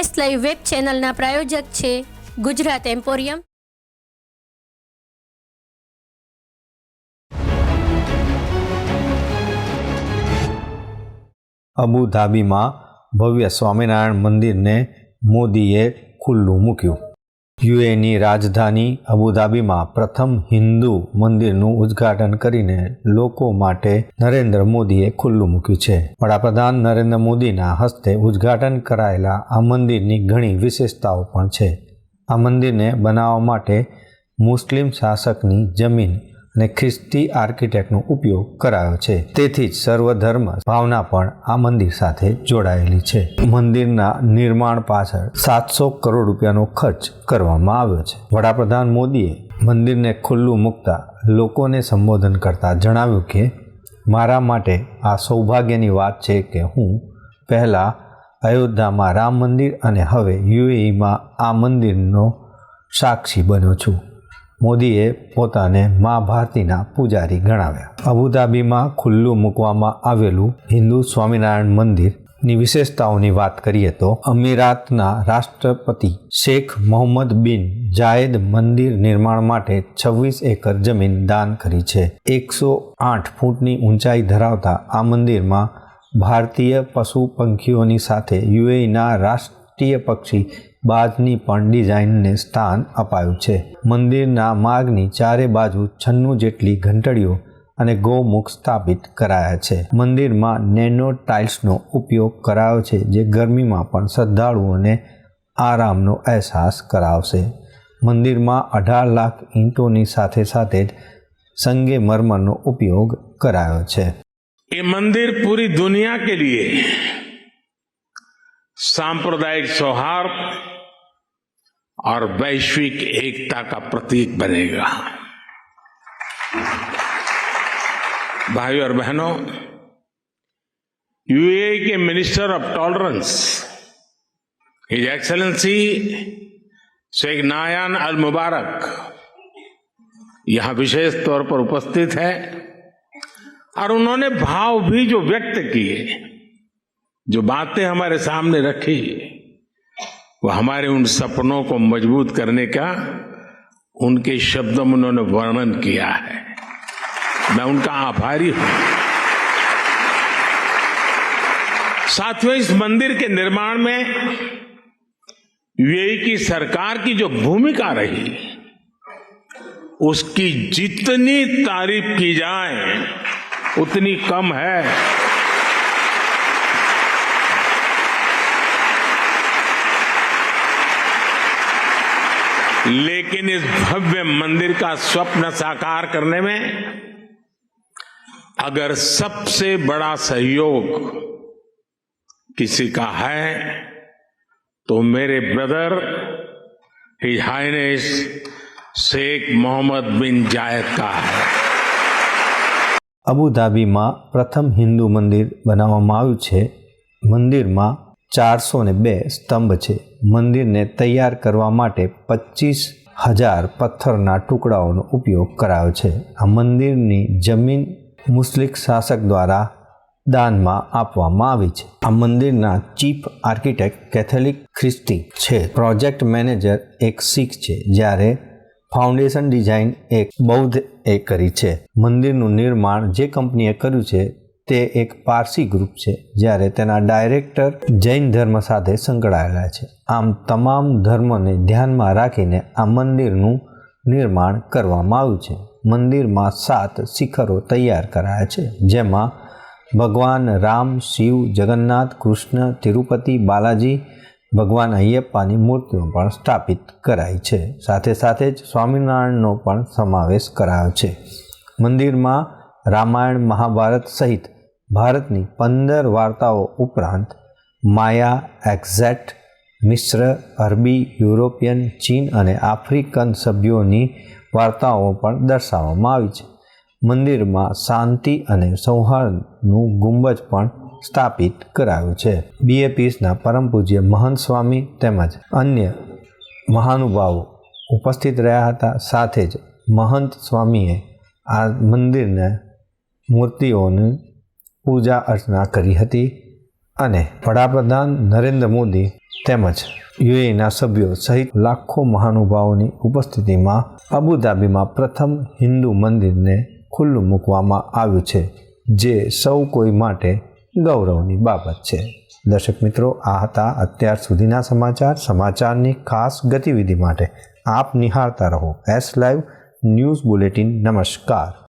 S live web ચેનલના પ્રાયોજક છે Gujarat emporium. અબુધાબીમાં ભવ્ય સ્વામિનારાયણ મંદિરને મોદીએ ખુલ્લું મૂક્યું. યુએની રાજધાની અબુધાબીમાં પ્રથમ હિન્દુ મંદિરનું ઉદ્ઘાટન કરીને લોકો માટે નરેન્દ્ર મોદીએ ખુલ્લું મૂક્યું છે. વડાપ્રધાન નરેન્દ્ર મોદીના હસ્તે ઉદ્ઘાટન કરાયેલા આ મંદિરની ઘણી વિશેષતાઓ પણ છે. આ મંદિરને બનાવવા માટે મુસ્લિમ શાસકની જમીન અને ખ્રિસ્તી આર્કિટેક્ટનો ઉપયોગ કરાયો છે. તેથી જ સર્વધર્મ ભાવના પણ આ મંદિર સાથે જોડાયેલી છે. મંદિરના નિર્માણ પાછળ સાતસો કરોડ રૂપિયાનો ખર્ચ કરવામાં આવ્યો છે. વડાપ્રધાન મોદીએ મંદિરને ખુલ્લું મૂકતા લોકોને સંબોધન કરતા જણાવ્યું કે, મારા માટે આ સૌભાગ્યની વાત છે કે હું પહેલાં અયોધ્યામાં રામ મંદિર અને હવે યુએઈમાં આ મંદિરનો સાક્ષી બન્યો છું. મોદીએ પોતાને મા ભારતીના પૂજારી ગણાવ્યા. અબુધાબીમાં ખુલ્લું મૂકવામાં આવેલું હિન્દુ સ્વામિનારાયણ મંદિરની વિશેષતાઓની વાત કરીએ તો અમીરાતના રાષ્ટ્રપતિ શેખ મોહમ્મદ બિન જાયદ મંદિર નિર્માણ માટે છવ્વીસ એકર જમીન દાન કરી છે. એકસો આઠ ફૂટની ઊંચાઈ ધરાવતા આ મંદિરમાં ભારતીય પશુ પંખીઓની સાથે યુએઈના રાષ્ટ્રીય પક્ષી બાજની પણ ડિઝાઇનને સ્થાન અપાયું છે. મંદિરના માર્ગની ચારે બાજુ છન્નું જેટલી ઘંટડીઓ અને ગૌમુખ સ્થાપિત કરાયા છે. મંદિરમાં નેનો ટાઇલ્સનો ઉપયોગ કરાયો છે, જે ગરમીમાં પણ શ્રદ્ધાળુઓને આરામનો અહેસાસ કરાવશે. મંદિરમાં અઢાર લાખ ઈંટોની સાથે સાથે જ સંગે મરમરનો ઉપયોગ કરાયો છે. એ મંદિર પૂરી દુનિયા કે લીએ? सांप्रदायिक सौहार्द और वैश्विक एकता का प्रतीक बनेगा। भाइयों और बहनों यूए के minister of tolerance, his excellency Sheikh Nahyan Al Mubarak यहाँ विशेष तौर पर उपस्थित है और उन्होंने भाव भी जो व्यक्त किए जो बातें हमारे सामने रखी वो हमारे उन सपनों को मज़बूत करने का उनके शब्दों में उन्होंने वर्णन किया है। मैं उनका आभारी हूँ। साथियों, इस मंदिर के निर्माण में यूएई की सरकार की जो भूमिका रही, उसकी जितनी तारीफ़ की जाए, उतनी कम है। लेकिन इस भव्य मंदिर का स्वप्न साकार करने में अगर सबसे बड़ा सहयोग किसी का है तो मेरे brother his highness Sheikh Mohammed bin Zayed का है અબુધાબીમાં પ્રથમ હિન્દુ મંદિર બનાવવામાં આવ્યું છે મંદિરમાં ચારસો ને બે સ્તંભ છે. મંદિરને તૈયાર કરવા માટે પચીસ હજાર પથ્થરના ટુકડાઓનો ઉપયોગ કરાયો છે. આ મંદિરની જમીન મુસ્લિક શાસક દ્વારા દાનમાં આપવામાં આવી છે. આ મંદિરના ચીફ આર્કિટેક્ટ કેથોલિક ખ્રિસ્તી છે. પ્રોજેક્ટ મેનેજર એક શીખ છે, જ્યારે ફાઉન્ડેશન ડિઝાઇન એક બૌદ્ધ એ કરી છે. મંદિરનું નિર્માણ જે કંપનીએ કર્યું છે તે એક પારસી ગ્રુપ છે, જ્યારે તેના ડાયરેક્ટર જૈન ધર્મ સાથે સંકળાયેલા છે. આમ તમામ ધર્મને ધ્યાનમાં રાખીને આ મંદિરનું નિર્માણ કરવામાં આવ્યું છે. મંદિરમાં સાત શિખરો તૈયાર કરાયા છે, જેમાં ભગવાન રામ, શિવ, જગન્નાથ, કૃષ્ણ, તિરુપતિ, બાલાજી, ભગવાન અયપ્પાની મૂર્તિઓ પણ સ્થાપિત કરાઈ છે. સાથે સાથે જ સ્વામિનારાયણનો પણ સમાવેશ કરાયો છે. મંદિરમાં રામાયણ, મહાભારત સહિત ભારતની પંદર વાર્તાઓ ઉપરાંત માયા, એક્ઝેટ, મિશ્ર, અરબી, યુરોપિયન, ચીન અને આફ્રિકન સભ્યોની વાર્તાઓ પણ દર્શાવવામાં આવી છે. મંદિરમાં શાંતિ અને સૌહાર્દનું ગુંબજ પણ સ્થાપિત કરાયું છે. બીએપીસના પરમ પૂજ્ય મહંત સ્વામી તેમજ અન્ય મહાનુભાવો ઉપસ્થિત રહ્યા હતા. સાથે જ મહંત સ્વામીએ આ મંદિરને મૂર્તિઓની પૂજા અર્ચના કરી હતી અને વડાપ્રધાન નરેન્દ્ર મોદી તેમજ યુએના સભ્યો સહિત લાખો મહાનુભાવોની ઉપસ્થિતિમાં અબુધાબીમાં પ્રથમ હિન્દુ મંદિરને ખુલ્લું મૂકવામાં આવ્યું છે, જે સૌ કોઈ માટે ગૌરવની બાબત છે. દર્શક મિત્રો, આ હતા અત્યાર સુધીના સમાચાર. સમાચારની ખાસ ગતિવિધિ માટે આપ નિહાળતા રહો. એસ લાઈવ ન્યૂઝ બુલેટિન નમસ્કાર.